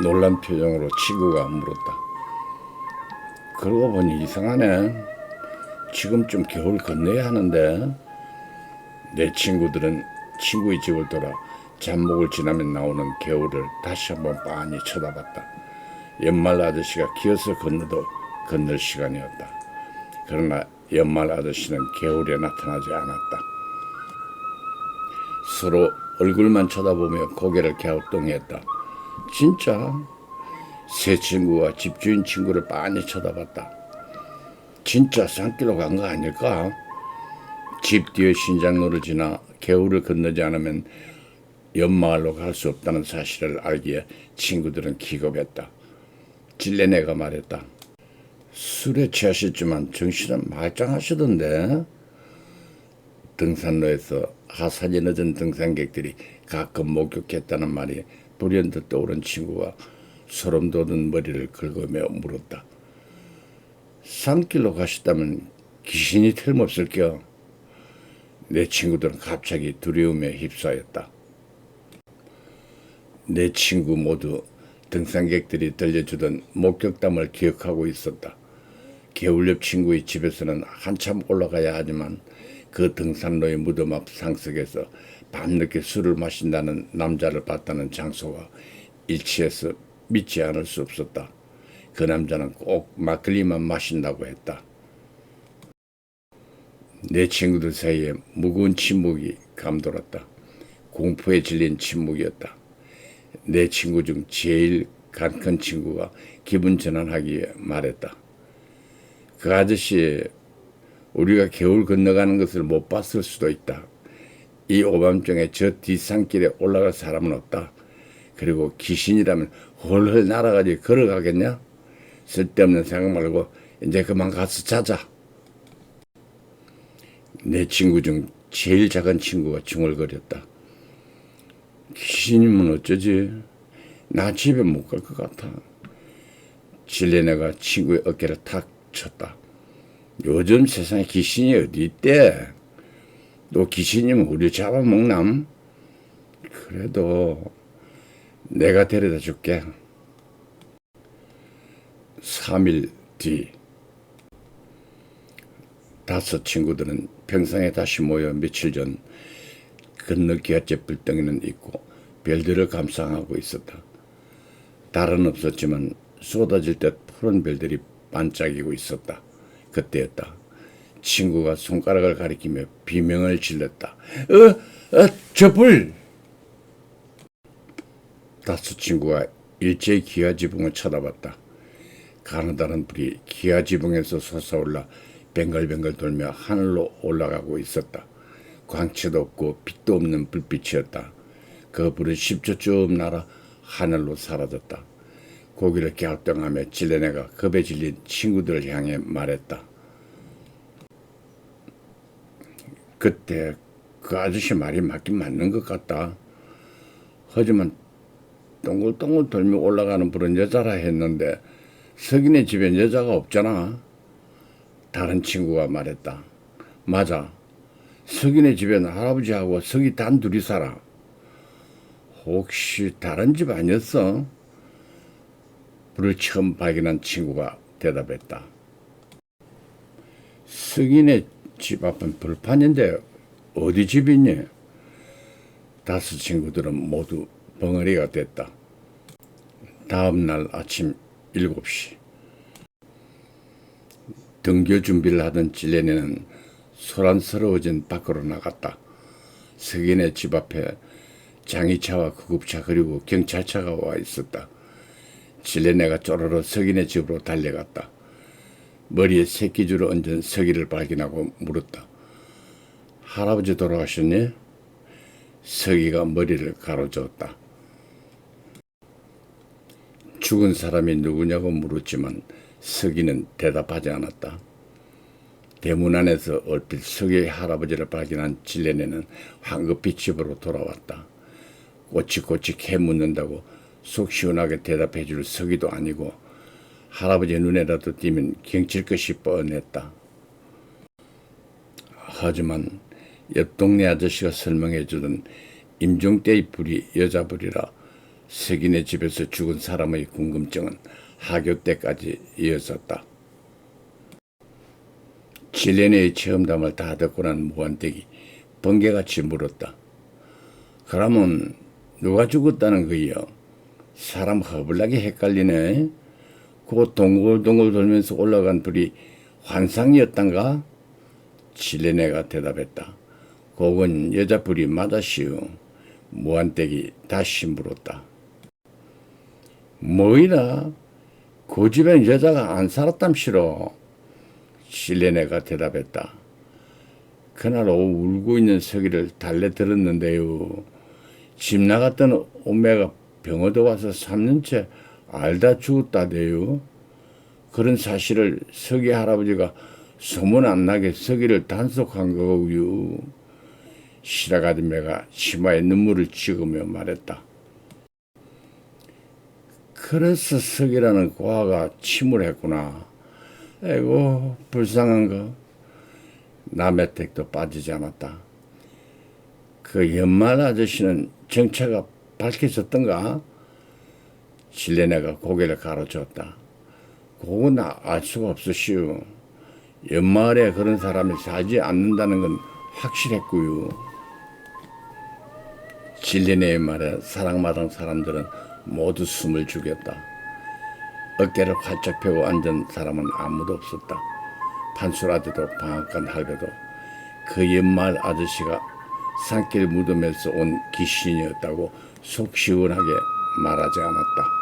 놀란 표정으로 친구가 물었다. 그러고 보니 이상하네. 지금쯤 겨울 건너야 하는데 내 친구들은 친구의 집을 돌아 잠목을 지나면 나오는 겨울을 다시 한번 빤히 쳐다봤다. 연말 아저씨가 기어서 건너도 건널 시간이었다. 그러나 연말 아저씨는 겨울에 나타나지 않았다. 서로 얼굴만 쳐다보며 고개를 갸우뚱했다. 진짜 새 친구와 집주인 친구를 빤히 쳐다봤다. 진짜 산길로 간 거 아닐까? 집 뒤에 신장로를 지나 겨울을 건너지 않으면 연마을로 갈 수 없다는 사실을 알기에 친구들은 기겁했다. 찔레네가 말했다. 술에 취하셨지만 정신은 말짱하시던데. 등산로에서 하산이 늦은 등산객들이 가끔 목격했다는 말이 불현듯 떠오른 친구가 소름 돋은 머리를 긁으며 물었다. 산길로 가셨다면 귀신이 틀림없을 겨. 내 친구들은 갑자기 두려움에 휩싸였다. 내 친구 모두 등산객들이 들려주던 목격담을 기억하고 있었다. 겨울 옆 친구의 집에서는 한참 올라가야 하지만 그 등산로의 무덤 앞 상석에서 밤늦게 술을 마신다는 남자를 봤다는 장소와 일치해서 믿지 않을 수 없었다. 그 남자는 꼭 막걸리만 마신다고 했다. 내 친구들 사이에 무거운 침묵이 감돌았다. 공포에 질린 침묵이었다. 내 친구 중 제일 간큰 친구가 기분 전환하기에 말했다. 그 아저씨 우리가 겨울 건너가는 것을 못 봤을 수도 있다. 이 오밤중에 저 뒷산길에 올라갈 사람은 없다. 그리고 귀신이라면 홀홀 날아가지 걸어가겠냐? 쓸데없는 생각 말고 이제 그만 가서 자자. 내 친구 중 제일 작은 친구가 중얼거렸다. 귀신이면 어쩌지? 나 집에 못 갈 것 같아. 질레네가 친구의 어깨를 탁 쳤다. 요즘 세상에 귀신이 어디 있대? 너 귀신이면 우리 잡아먹남? 그래도 내가 데려다 줄게. 3일 뒤 다섯 친구들은 평상에 다시 모여 며칠 전 건너 기아째 불덩이는 있고 별들을 감상하고 있었다. 달은 없었지만 쏟아질 듯 푸른 별들이 반짝이고 있었다. 그때였다. 친구가 손가락을 가리키며 비명을 질렀다. 어, 어, 저 불! 다섯 친구가 일제히 기아 지붕을 쳐다봤다. 가느다란 불이 기아 지붕에서 솟아올라 뱅글뱅글 돌며 하늘로 올라가고 있었다. 광채도 없고 빛도 없는 불빛이었다. 그 불은 10초쯤 날아 하늘로 사라졌다. 고기를 갸우뚱하며 질레네가 겁에 질린 친구들을 향해 말했다. 그때 그 아저씨 말이 맞긴 맞는 것 같다. 하지만 동글동글 돌며 올라가는 불은 여자라 했는데 석인의 집엔 여자가 없잖아. 다른 친구가 말했다. 맞아. 석인의 집에는 할아버지하고 석이 단 둘이 살아. 혹시 다른 집 아니었어? 불을 처음 발견한 친구가 대답했다. 석인의 집 앞은 불판인데 어디 집이니? 다섯 친구들은 모두 벙어리가 됐다. 다음 날 아침 7시. 등교 준비를 하던 질레네는 소란스러워진 밖으로 나갔다. 석인의 집 앞에 장의차와 구급차 그리고 경찰차가 와 있었다. 질레네가 쪼르르 석인의 집으로 달려갔다. 머리에 새끼줄을 얹은 석이를 발견하고 물었다. 할아버지 돌아가셨니? 석이가 머리를 가로저었다. 죽은 사람이 누구냐고 물었지만 석이는 대답하지 않았다. 대문 안에서 얼핏 석이의 할아버지를 발견한 질레네는 황급히 집으로 돌아왔다. 꼬치꼬치 캐묻는다고 속 시원하게 대답해 줄 석이도 아니고 할아버지 눈에라도 띄면 경칠 것이 뻔했다. 하지만 옆 동네 아저씨가 설명해 주던 임종 때의 불이 여자 불이라 석인의 집에서 죽은 사람의 궁금증은 하교 때까지 이어졌다. 칠레네의 체험담을 다 듣고 난 무한댁이 번개같이 물었다. 그러면 누가 죽었다는 거요? 사람 허블나게 헷갈리네. 그 동글동글 돌면서 올라간 불이 환상이었단가? 칠레네가 대답했다. 그건 여자 불이 맞았시오. 무한댁이 다시 물었다. 뭐이라? 그 집엔 여자가 안 살았담시로. 실레네가 대답했다. 그날 오후 울고 있는 서기를 달래 들었는데요. 집 나갔던 오메가 병 얻어와서 3년째 알다 죽었다대요. 그런 사실을 서기 할아버지가 소문 안 나게 서기를 단속한 거고요. 시라가드메가 치마에 눈물을 찍으며 말했다. 그래서 석이라는 고아가 침울했구나. 아이고 불쌍한 거. 남의 택도 빠지지 않았다. 그 연말 아저씨는 정체가 밝혀졌던가? 실레네가 고개를 가로쳤다. 그건 아- 알 수가 없으시오. 연말에 그런 사람이 살지 않는다는 건 확실했고요. 실레네의 말에 사랑마당 사람들은 모두 숨을 죽였다. 어깨를 활짝 펴고 앉은 사람은 아무도 없었다. 판수라드도 방앗간 할배도 그 연말 아저씨가 산길 무덤에서 온 귀신이었다고 속 시원하게 말하지 않았다.